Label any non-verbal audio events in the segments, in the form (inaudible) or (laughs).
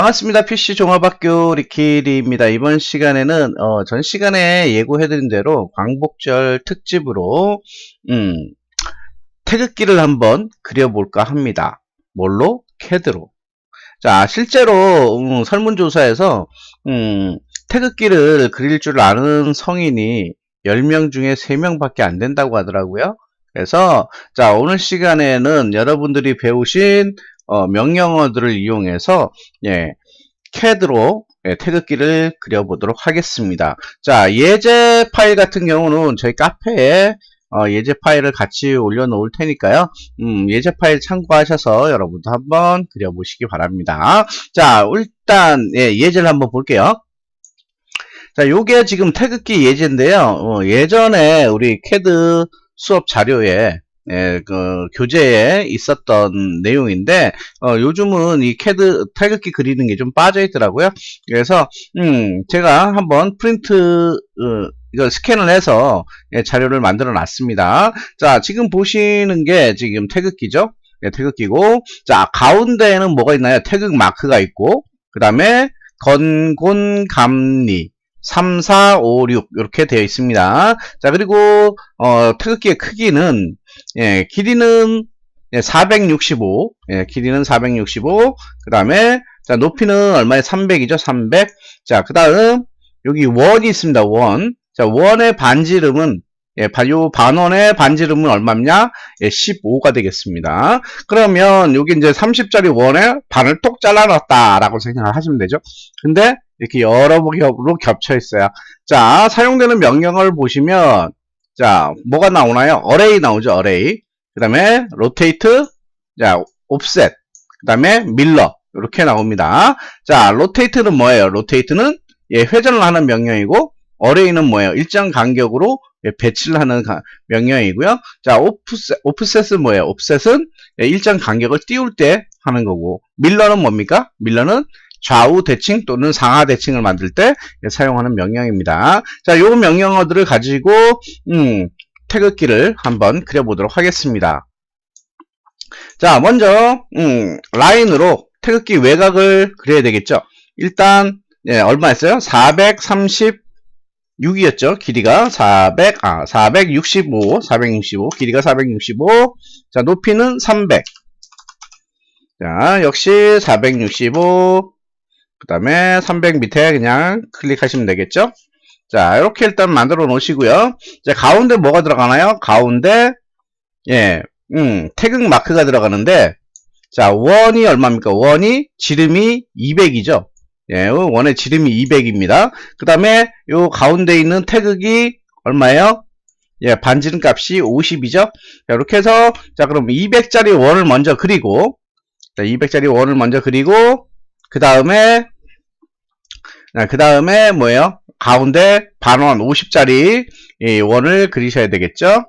반갑습니다. PC 종합학교 리키리입니다. 이번 시간에는 어, 전 시간에 예고해드린 대로 광복절 특집으로 음, 태극기를 한번 그려볼까 합니다. 뭘로? 캐드로. 자, 실제로 음, 설문조사에서 음, 태극기를 그릴 줄 아는 성인이 10명 중에 3명밖에 안 된다고 하더라고요. 그래서 자 오늘 시간에는 여러분들이 배우신 어, 명령어들을 이용해서 예, CAD로 예, 태극기를 그려보도록 하겠습니다. 자, 예제 파일 같은 경우는 저희 카페에 어, 예제 파일을 같이 올려놓을 테니까요. 음, 예제 파일 참고하셔서 여러분도 한번 그려보시기 바랍니다. 자, 일단 예, 예제를 한번 볼게요. 자, 요게 지금 태극기 예제인데요. 어, 예전에 우리 CAD 수업 자료에 예, 그 교재에 있었던 내용인데 어, 요즘은 이 캐드 태극기 그리는 게 좀 빠져 있더라고요. 그래서 음, 제가 한번 프린트 어, 이거 스캔을 해서 예, 자료를 만들어 놨습니다. 자, 지금 보시는 게 지금 태극기죠. 예, 태극기고 자, 가운데에는 뭐가 있나요? 태극 마크가 있고 그 다음에 건곤감리 3, 4, 5, 6 이렇게 되어 있습니다. 자 그리고 어, 태극기의 크기는 예, 길이는 예, 465, 예, 길이는 465. 그 다음에 자 높이는 얼마에 300이죠? 300. 자 그 다음 여기 원이 있습니다. 원. 자 원의 반지름은 예, 요 반원의 반지름은 얼마냐? 예, 15가 되겠습니다. 그러면 여기 이제 30짜리 원에 반을 톡 잘라놨다라고 생각을 하시면 되죠. 근데 이렇게 여러 겹으로 겹쳐 있어요. 자, 사용되는 명령어를 보시면 자, 뭐가 나오나요? 어레이 나오죠, 어레이. 그 다음에 로테이트, 자, 옵셋, 그 다음에 밀러 이렇게 나옵니다. 자, 로테이트는 뭐예요? 로테이트는 예, 회전을 하는 명령이고 어레이는 뭐예요? 일정 간격으로 예, 배치를 하는 가, 명령이고요. 자, 오프셋, 오프셋은 뭐예요? 옵셋은 예, 일정 간격을 띄울 때 하는 거고 밀러는 뭡니까? 밀러는 좌우 대칭 또는 상하 대칭을 만들 때 사용하는 명령입니다. 자, 요 명령어들을 가지고 음, 태극기를 한번 그려보도록 하겠습니다. 자, 먼저 음, 라인으로 태극기 외곽을 그려야 되겠죠. 일단 예, 얼마였어요? 436이었죠. 길이가 400, 아, 465, 465, 길이가 465. 자, 높이는 300. 자, 역시 465. 그 다음에 300 밑에 그냥 클릭하시면 되겠죠? 자, 이렇게 일단 만들어 놓으시고요. 자, 가운데 뭐가 들어가나요? 가운데, 예, 음, 태극 마크가 들어가는데, 자, 원이 얼마입니까? 원이 지름이 200이죠? 예, 원의 지름이 200입니다. 그 다음에 요 가운데 있는 태극이 얼마예요? 예, 반지름 값이 50이죠? 자, 이렇게 해서, 자, 그럼 200짜리 원을 먼저 그리고, 자, 200짜리 원을 먼저 그리고, 그 다음에 그 다음에 뭐예요? 가운데 반원 50짜리 원을 그리셔야 되겠죠?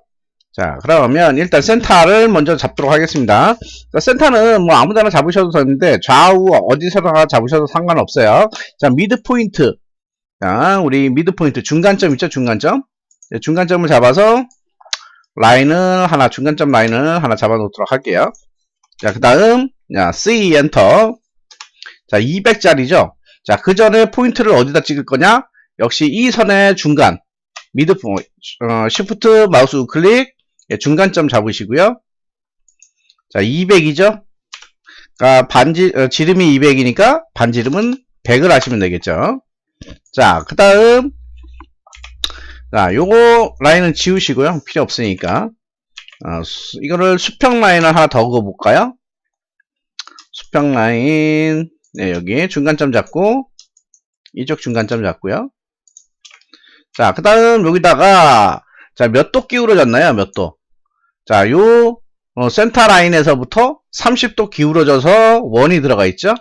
자 그러면 일단 센터를 먼저 잡도록 하겠습니다. 자, 센터는 뭐 아무데나 잡으셔도 되는데 좌우 어디서나 잡으셔도 상관없어요. 자 미드 포인트 자 우리 미드 포인트 중간점 있죠? 중간점 네, 중간점을 잡아서 라인을 하나 중간점 라인을 하나 잡아 놓도록 할게요. 자 그 다음 C 엔터 자, 200짜리죠? 자, 그 전에 포인트를 어디다 찍을 거냐? 역시 이 선의 중간, 미드, 어, 시프트 마우스 우클릭, 예, 중간점 잡으시고요. 자, 200이죠? 그 반지, 어, 지름이 200이니까 반지름은 100을 하시면 되겠죠? 자, 그 다음, 자, 요거 라인은 지우시고요. 필요 없으니까. 어, 수, 이거를 수평 라인을 하나 더 그어볼까요? 수평 라인, 네, 여기 중간점 잡고 이쪽 중간점 잡고요. 자, 그 다음 여기다가 자, 몇 도 기울어졌나요? 몇 도? 자, 요 어, 센터 라인에서부터 30도 기울어져서 원이 들어가 있죠?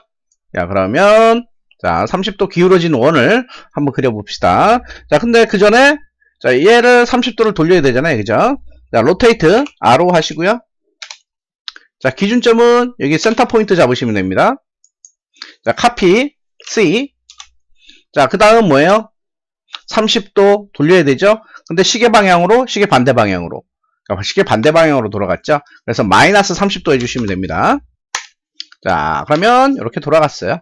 자, 그러면 자, 30도 기울어진 원을 한번 그려봅시다. 자, 근데 그 전에 자, 얘를 30도를 돌려야 되잖아요. 그죠? 자, 로테이트 R로 하시고요. 자, 기준점은 여기 센터 포인트 잡으시면 됩니다. 자, 카피, C. 자, 그 다음 뭐예요? 30도 돌려야 되죠? 근데 시계 방향으로, 시계 반대 방향으로. 그러니까 시계 반대 방향으로 돌아갔죠? 그래서 마이너스 30도 해주시면 됩니다. 자, 그러면 이렇게 돌아갔어요.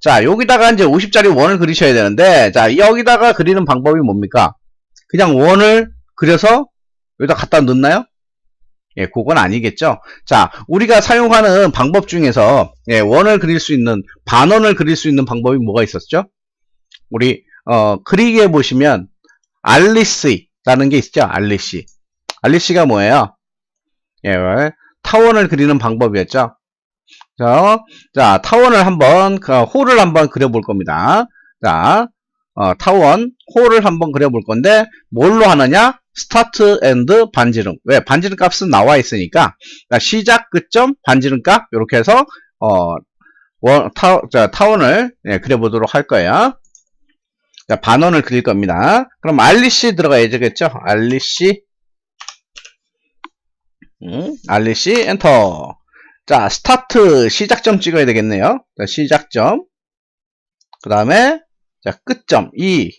자, 여기다가 이제 50짜리 원을 그리셔야 되는데, 자, 여기다가 그리는 방법이 뭡니까? 그냥 원을 그려서 여기다 갖다 넣나요? 예, 그건 아니겠죠. 자, 우리가 사용하는 방법 중에서 예, 원을 그릴 수 있는 반원을 그릴 수 있는 방법이 뭐가 있었죠? 우리 어, 그리기에 보시면 알리시라는 게 있죠. 알리시. 알리시가 뭐예요? 예, 타원을 그리는 방법이었죠. 자, 자 타원을 한번 그, 홀을 한번 그려볼 겁니다. 자, 어, 타원 홀을 한번 그려볼 건데 뭘로 하느냐? 스타트 앤드 반지름. 왜? 반지름 값은 나와 있으니까 자, 시작 끝점 반지름 값 이렇게 해서 어, 원, 타, 자, 타원을 예, 그려보도록 할 거예요. 자, 반원을 그릴 겁니다. 그럼 알리시 들어가야 되겠죠? 알리시 음, 알리시 엔터. 자, 스타트 시작점 찍어야 되겠네요. 자, 시작점. 그 다음에 자, 끝점 2.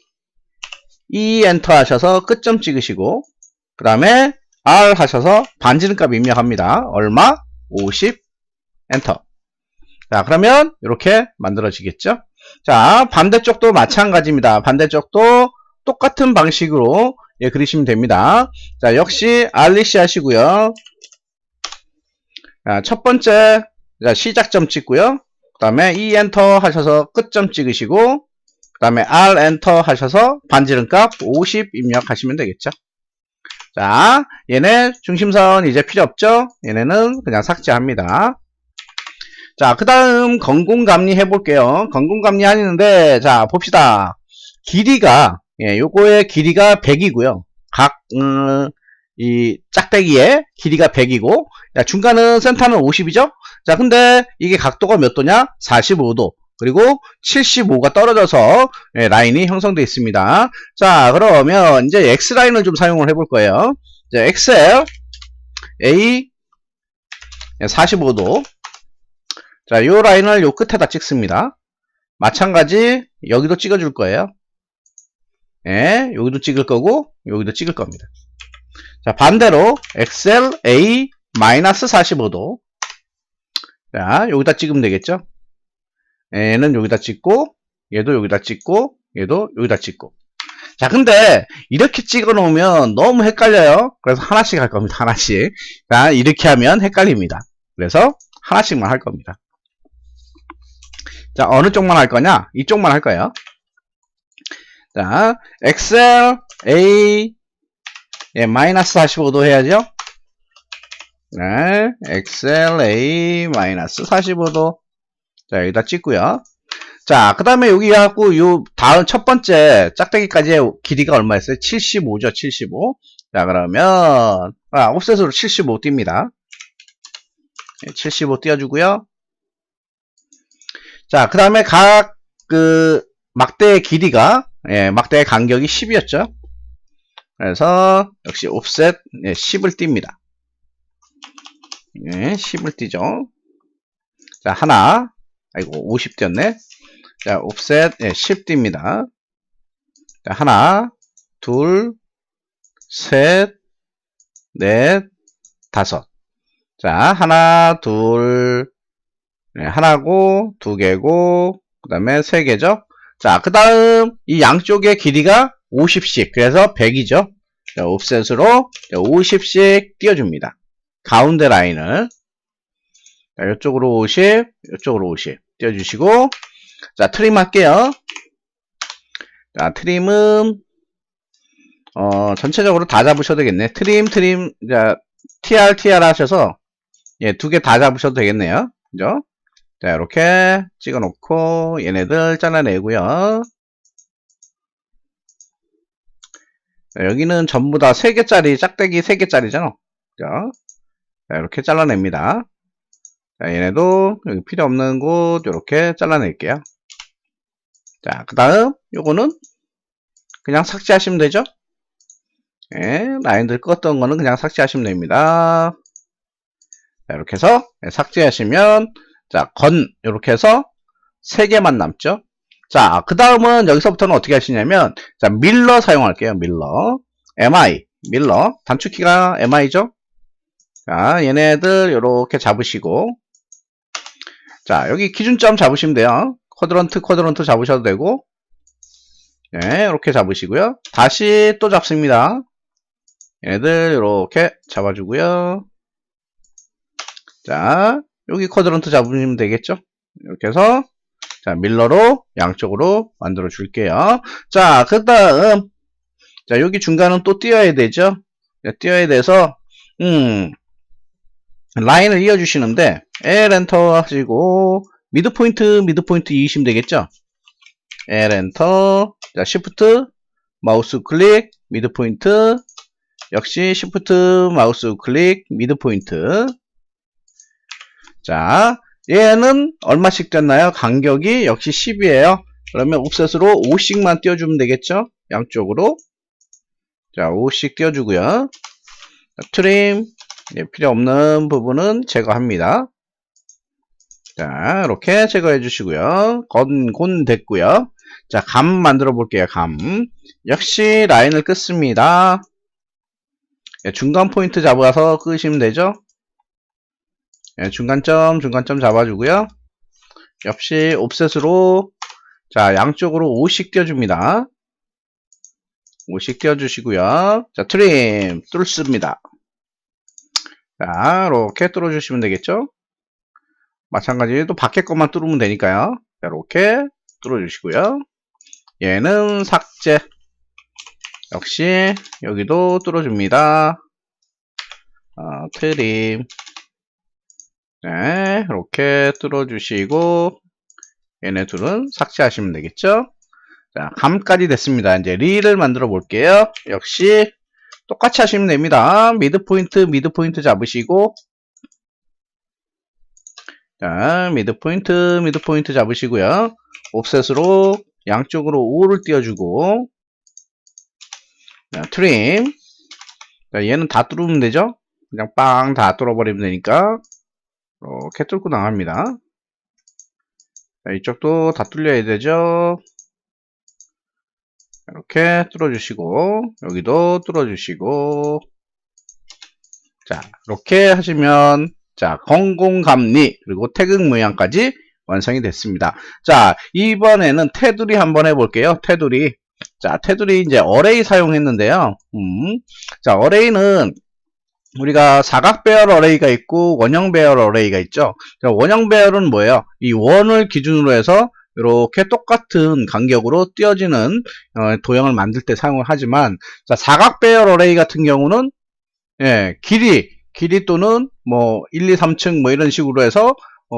2 엔터 하셔서 끝점 찍으시고 그 다음에 R 하셔서 반지름값 입력합니다. 얼마? 50 엔터. 자, 그러면 이렇게 만들어지겠죠? 자, 반대쪽도 마찬가지입니다. 반대쪽도 똑같은 방식으로 예, 그리시면 됩니다. 자, 역시 알리시 하시고요. 자, 첫 번째 자, 시작점 찍고요. 그 다음에 E 엔터 하셔서 끝점 찍으시고 그 다음에 R 엔터 하셔서 반지름값 50 입력하시면 되겠죠. 자, 얘네 중심선 이제 필요 없죠? 얘네는 그냥 삭제합니다. 자, 그 다음 건공감리 해볼게요. 건공감리 하는데, 자, 봅시다. 길이가, 예, 요거의 길이가 100이고요. 각, 음, 이 짝대기의 길이가 100이고, 자, 중간은 센터는 50이죠? 자, 근데 이게 각도가 몇 도냐? 45도. 그리고 75가 떨어져서 예, 라인이 형성되어 있습니다. 자, 그러면 이제 X라인을 좀 사용을 해볼 거예요. 이제 XL, A, 45도. 자, 요 라인을 요 끝에다 찍습니다. 마찬가지 여기도 찍어줄 거예요. 예, 여기도 찍을 거고 여기도 찍을 겁니다. 자, 반대로 XL A 마이너스 45도. 자, 여기다 찍으면 되겠죠? 얘는 여기다 찍고 얘도 여기다 찍고 얘도 여기다 찍고. 자 근데 이렇게 찍어 놓으면 너무 헷갈려요. 그래서 하나씩 할 겁니다 하나씩. 자 이렇게 하면 헷갈립니다. 그래서 하나씩만 할 겁니다. 자 어느 쪽만 할 거냐? 이쪽만 할 거예요. 자 엑셀 A 예, 마이너스 45도 해야죠 네 엑셀 A 마이너스 45도 자, 여기다 찍고요. 자, 그 다음에 여기 갖고 요 다음 첫 번째 짝대기까지의 길이가 얼마였어요? 75죠, 75. 자, 그러면 아, 옵셋으로 75 띄웁니다. 75 띄워주고요. 자, 그 다음에 각 그 막대의 길이가 예, 막대의 간격이 10이었죠. 그래서 역시 옵셋 예, 10을 띱니다. 예, 10을 띄죠. 자, 하나, 아이고 50 띄었네. 자 옵셋 예, 10 띄입니다. 자 하나 둘 셋 넷 다섯. 자 하나 둘 네, 하나고 두 개고 그 다음에 세 개죠. 자 그 다음 이 양쪽의 길이가 50씩 그래서 100이죠 자, 옵셋으로 50씩 띄워줍니다 가운데 라인을 자, 이쪽으로 50, 이쪽으로 50 띄워주시고 자 트림 할게요. 자 트림은 어 전체적으로 다 잡으셔도 되겠네. 트림 트림 자 TR TR 하셔서 예, 두 개 다 잡으셔도 되겠네요. 그죠? 자 이렇게 찍어 놓고 얘네들 잘라내고요. 자, 여기는 전부 다 3개짜리 짝대기 3개짜리잖아. 그죠? 자 이렇게 잘라냅니다. 자, 얘네도 여기 필요 없는 곳 이렇게 잘라낼게요. 자, 그 다음 요거는 그냥 삭제하시면 되죠. 예, 라인들 껐던 거는 그냥 삭제하시면 됩니다. 자, 이렇게 해서 예, 삭제하시면 자, 건 이렇게 해서 3개만 남죠. 자, 그 다음은 여기서부터는 어떻게 하시냐면 자, 밀러 사용할게요. 밀러. MI, 밀러. 단축키가 MI죠. 자, 얘네들 이렇게 잡으시고 자, 여기 기준점 잡으시면 돼요. 쿼드런트, 쿼드런트 잡으셔도 되고, 네, 이렇게 잡으시고요. 다시 또 잡습니다. 얘들 이렇게 잡아주고요. 자, 여기 쿼드런트 잡으시면 되겠죠? 이렇게 해서 자, 밀러로 양쪽으로 만들어 줄게요. 자, 그 다음 자, 여기 중간은 또 띄어야 되죠? 네, 띄어야 돼서 음, 라인을 이어주시는데 L 엔터 하시고 미드 포인트, 미드 포인트 이으시면 되겠죠? L 엔터 자, Shift 마우스 클릭 미드 포인트 역시 Shift 마우스 클릭 미드 포인트 자, 얘는 얼마씩 됐나요? 간격이 역시 10이에요. 그러면 옵셋으로 5씩만 띄워주면 되겠죠? 양쪽으로. 자, 5씩 띄워주고요. 자, 트림, 예, 필요 없는 부분은 제거합니다. 자, 이렇게 제거해 주시고요. 건, 곤 됐고요. 자, 감 만들어 볼게요, 감. 역시 라인을 끊습니다. 예, 중간 포인트 잡아서 끄시면 되죠? 예, 중간점, 중간점 잡아주고요. 역시 옵셋으로 자 양쪽으로 5씩 띄워줍니다. 5씩 띄워주시고요. 자 트림 뚫습니다. 자 이렇게 뚫어주시면 되겠죠. 마찬가지 또 밖에 것만 뚫으면 되니까요. 자, 이렇게 뚫어주시고요. 얘는 삭제. 역시 여기도 뚫어줍니다. 어, 트림. 네, 이렇게 뚫어주시고 얘네 둘은 삭제하시면 되겠죠? 자, 감까지 됐습니다. 이제 리를 만들어 볼게요. 역시 똑같이 하시면 됩니다. 미드 포인트, 미드 포인트 잡으시고 자, 미드 포인트, 미드 포인트 잡으시고요. 옵셋으로 양쪽으로 5를 띄워주고 자, 트림 자, 얘는 다 뚫으면 되죠? 그냥 빵 다 뚫어버리면 되니까 이렇게 뚫고 나갑니다. 자, 이쪽도 다 뚫려야 되죠. 이렇게 뚫어주시고 여기도 뚫어주시고 자 이렇게 하시면 자 건공감리 그리고 태극 모양까지 완성이 됐습니다. 자 이번에는 테두리 한번 해볼게요. 테두리 자 테두리 이제 어레이 사용했는데요. 음, 자 어레이는 우리가 사각 배열 어레이가 있고 원형 배열 어레이가 있죠. 자, 원형 배열은 뭐예요? 이 원을 기준으로 해서 이렇게 똑같은 간격으로 띄어지는 어, 도형을 만들 때 사용을 하지만 자, 사각 배열 어레이 같은 경우는 예, 길이 길이 또는 뭐 1, 2, 3층 뭐 이런 식으로 해서 어,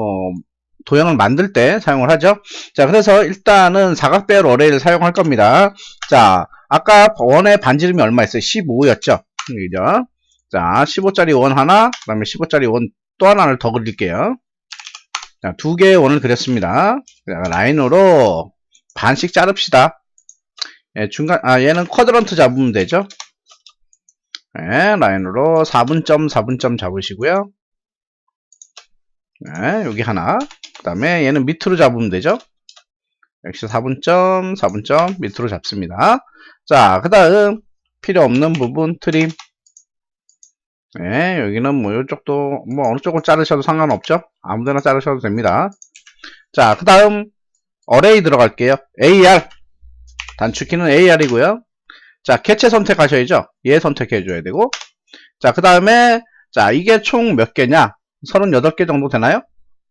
도형을 만들 때 사용을 하죠. 자, 그래서 일단은 사각 배열 어레이를 사용할 겁니다. 자, 아까 원의 반지름이 얼마였어요? 15였죠. 그죠? 자, 15짜리 원 하나, 그 다음에 15짜리 원 또 하나를 더 그릴게요. 자, 두 개의 원을 그렸습니다. 자, 라인으로 반씩 자릅시다. 예, 중간, 아, 얘는 쿼드런트 잡으면 되죠. 예, 라인으로 4분점, 4분점 잡으시고요. 예, 여기 하나. 그 다음에 얘는 밑으로 잡으면 되죠. 역시 4분점, 4분점 밑으로 잡습니다. 자, 그 다음 필요 없는 부분 트림. 네, 여기는 뭐 이쪽도 뭐 어느 쪽을 자르셔도 상관없죠. 아무데나 자르셔도 됩니다. 자, 그 다음 어레이 들어갈게요. AR 단축키는 AR이고요. 자, 개체 선택하셔야죠. 얘 선택해 줘야 되고. 자, 그 다음에 자, 이게 총 몇 개냐? 38개 정도 되나요?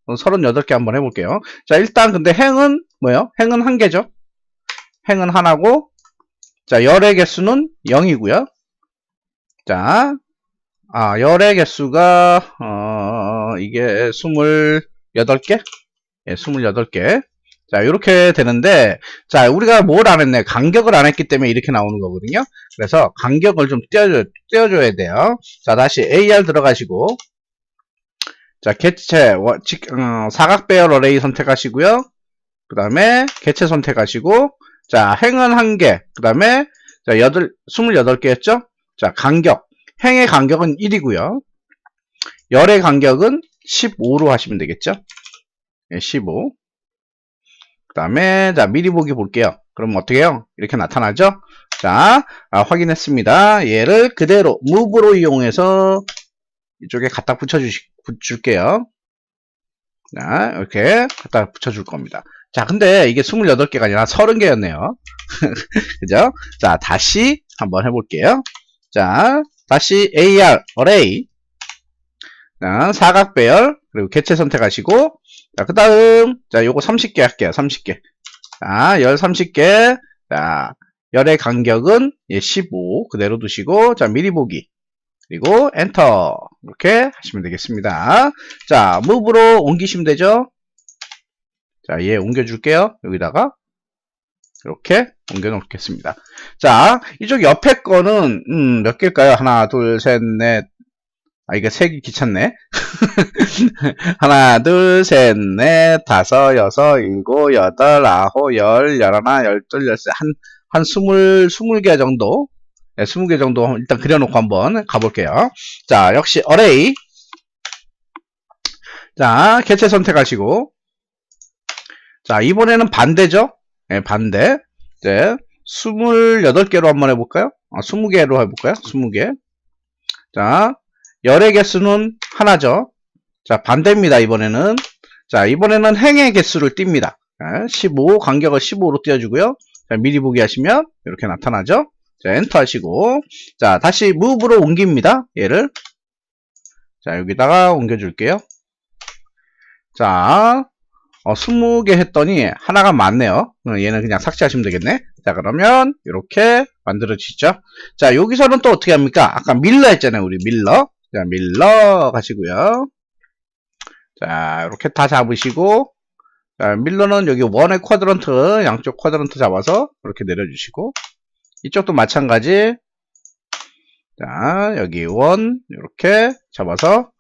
38개 한번 해볼게요. 자, 일단 근데 행은 뭐예요? 행은 한 개죠. 행은 하나고 자, 열의 개수는 0이고요. 자, 아, 열의 개수가, 어, 이게 28개? 예, 28개. 자, 이렇게 되는데, 자, 우리가 뭘 안 했네? 간격을 안 했기 때문에 이렇게 나오는 거거든요. 그래서 간격을 좀 띄워줘, 띄워줘야 돼요. 자, 다시 AR 들어가시고, 자, 개체, 어, 사각 배열 어레이 선택하시고요. 그 다음에 개체 선택하시고, 자, 행은 한 개, 그 다음에, 자, 여덟, 28개였죠? 자, 간격. 행의 간격은 1이고요. 열의 간격은 15로 하시면 되겠죠? 예, 15. 그 다음에 자 미리 보기 볼게요. 그럼 어떻게 해요? 이렇게 나타나죠? 자 아, 확인했습니다. 얘를 그대로 move로 이용해서 이쪽에 갖다 붙여 주시, 붙일게요. 자 이렇게 갖다 붙여 줄 겁니다. 자, 근데 이게 28개가 아니라 30개였네요. (laughs) 그죠? 자, 다시 한번 해볼게요. 자, 다시 AR, array. 자, 사각 배열, 그리고 개체 선택하시고, 자, 그 다음, 자, 요거 30개 할게요. 30개. 자, 열 30개. 자, 열의 간격은 예, 15. 그대로 두시고, 자, 미리 보기. 그리고 엔터. 이렇게 하시면 되겠습니다. 자, 무브로 옮기시면 되죠? 자, 얘 옮겨 줄게요. 여기다가. 이렇게 옮겨 놓겠습니다. 자, 이쪽 옆에 거는, 음, 몇 개일까요? 하나, 둘, 셋, 넷. 아, 이게 색이 귀찮네. (laughs) 하나, 둘, 셋, 넷, 다섯, 여섯, 일곱, 여덟, 아홉, 열, 열하나, 열둘, 열세, 한, 한 스물, 스물 개 정도. 네, 스무 개 정도 일단 그려놓고 한번 가볼게요. 자, 역시 array. 자, 개체 선택하시고. 자, 이번에는 반대죠? 네, 반대. 이제 28개로 한번 해볼까요? 아, 20개로 해볼까요? 20개. 자, 열의 개수는 하나죠. 자, 반대입니다, 이번에는. 자, 이번에는 행의 개수를 띱니다. 자, 15, 간격을 15로 띄워주고요. 자, 미리 보기 하시면 이렇게 나타나죠. 자, 엔터 하시고. 자, 다시 무브로 옮깁니다. 얘를. 자, 여기다가 옮겨줄게요. 자, 어, 20개 했더니 하나가 많네요. 어, 얘는 그냥 삭제하시면 되겠네. 자, 그러면 이렇게 만들어지죠. 자, 여기서는 또 어떻게 합니까? 아까 밀러 했잖아요. 우리 밀러. 자, 밀러 가시고요. 자, 이렇게 다 잡으시고 자, 밀러는 여기 원의 쿼드런트 양쪽 쿼드런트 잡아서 이렇게 내려주시고 이쪽도 마찬가지 자, 여기 원 이렇게 잡아서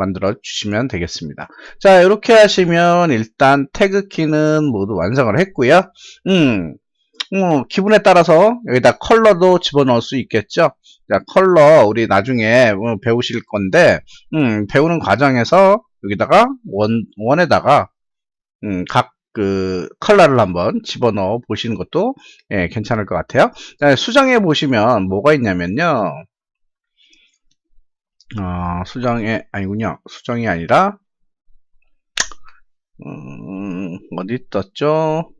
만들어 주시면 되겠습니다. 자, 이렇게 하시면 일단 태그 키는 모두 완성을 했고요. 음, 음, 기분에 따라서 여기다 컬러도 집어넣을 수 있겠죠. 자, 컬러 우리 나중에 뭐 배우실 건데, 음, 배우는 과정에서 여기다가 원 원에다가 음, 각그 컬러를 한번 집어넣어 보시는 것도 예, 괜찮을 것 같아요. 자, 수정해 보시면 뭐가 있냐면요. 어, 수정에 아니군요. 수정이 아니라 음, 어디 떴죠?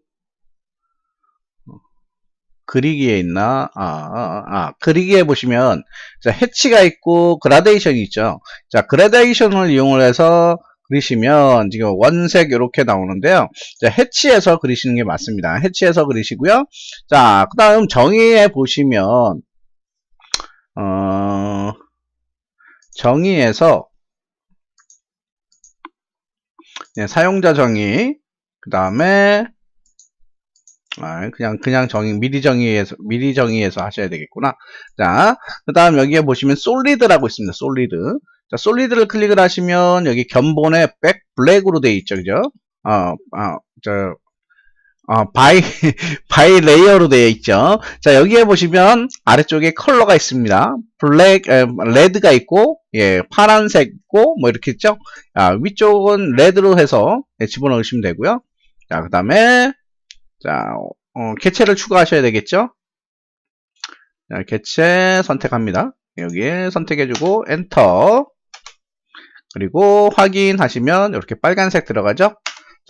그리기에 있나? 아, 아, 아, 그리기에 보시면 자, 해치가 있고 그라데이션이 있죠. 자, 그라데이션을 이용을 해서 그리시면 지금 원색 이렇게 나오는데요. 자, 해치해서 그리시는 게 맞습니다. 해치해서 그리시고요. 자, 그 다음 정의에 보시면 어, 정의에서 네, 사용자 정의 그 다음에 아, 그냥 그냥 정의 미리 정의해서 미리 정의해서 하셔야 되겠구나. 자, 그 다음 여기에 보시면 솔리드라고 있습니다. 솔리드. 자, 솔리드를 클릭을 하시면 여기 견본에 백 블랙으로 되어 있죠, 그죠? 어, 어, 저 어, 바이 (laughs) 바이 레이어로 되어 있죠. 자, 여기에 보시면 아래쪽에 컬러가 있습니다. 블랙, 에, 레드가 있고, 예, 파란색 있고, 뭐 이렇게 있죠. 아, 위쪽은 레드로 해서 예, 집어넣으시면 되고요. 자, 그 다음에 자, 어, 개체를 추가하셔야 되겠죠? 자, 개체 선택합니다. 여기에 선택해주고 엔터 그리고 확인하시면 이렇게 빨간색 들어가죠?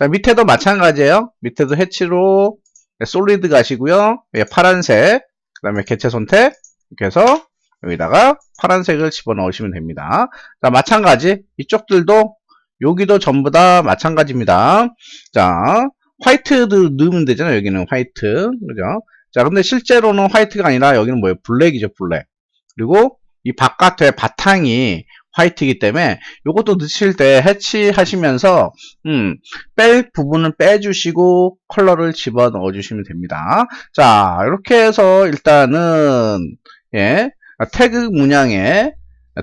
자, 밑에도 마찬가지예요. 밑에도 해치로 솔리드 가시고요. 예, 파란색 그 다음에 개체 선택 이렇게 해서 여기다가 파란색을 집어넣으시면 됩니다. 자, 마찬가지 이쪽들도 여기도 전부 다 마찬가지입니다. 자, 화이트도 넣으면 되잖아요. 여기는 화이트. 그죠? 자, 근데 실제로는 화이트가 아니라 여기는 뭐예요? 블랙이죠, 블랙. 그리고 이 바깥에 바탕이 화이트이기 때문에 이것도 넣으실 때 해치하시면서 음, 뺄 부분은 빼주시고 컬러를 집어 넣어 주시면 됩니다. 자, 이렇게 해서 일단은 예, 태그 문양에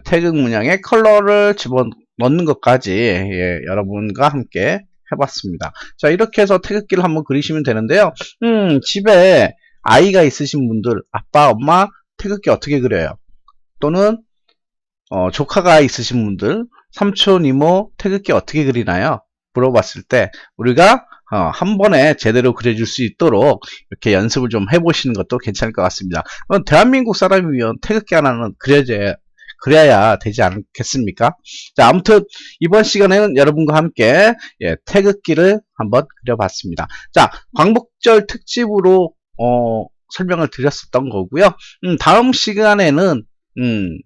태그 문양에 컬러를 집어 넣는 것까지 예, 여러분과 함께 해봤습니다. 자, 이렇게 해서 태극기를 한번 그리시면 되는데요. 음, 집에 아이가 있으신 분들, 아빠, 엄마, 태극기 어떻게 그려요? 또는, 어, 조카가 있으신 분들, 삼촌, 이모, 태극기 어떻게 그리나요? 물어봤을 때, 우리가, 어, 한 번에 제대로 그려줄 수 있도록 이렇게 연습을 좀 해보시는 것도 괜찮을 것 같습니다. 어, 대한민국 사람이면 태극기 하나는 그려져야, 그래야 되지 않겠습니까? 자, 아무튼 이번 시간에는 여러분과 함께 예, 태극기를 한번 그려봤습니다. 자, 광복절 특집으로 어, 설명을 드렸었던 거고요. 음, 다음 시간에는 음, 뭐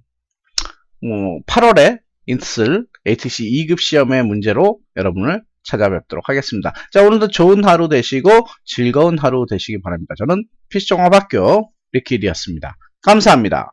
8월에 있을 ATC 2급 시험의 문제로 여러분을 찾아뵙도록 하겠습니다. 자, 오늘도 좋은 하루 되시고 즐거운 하루 되시기 바랍니다. 저는 피시종합학교 리키디였습니다. 감사합니다.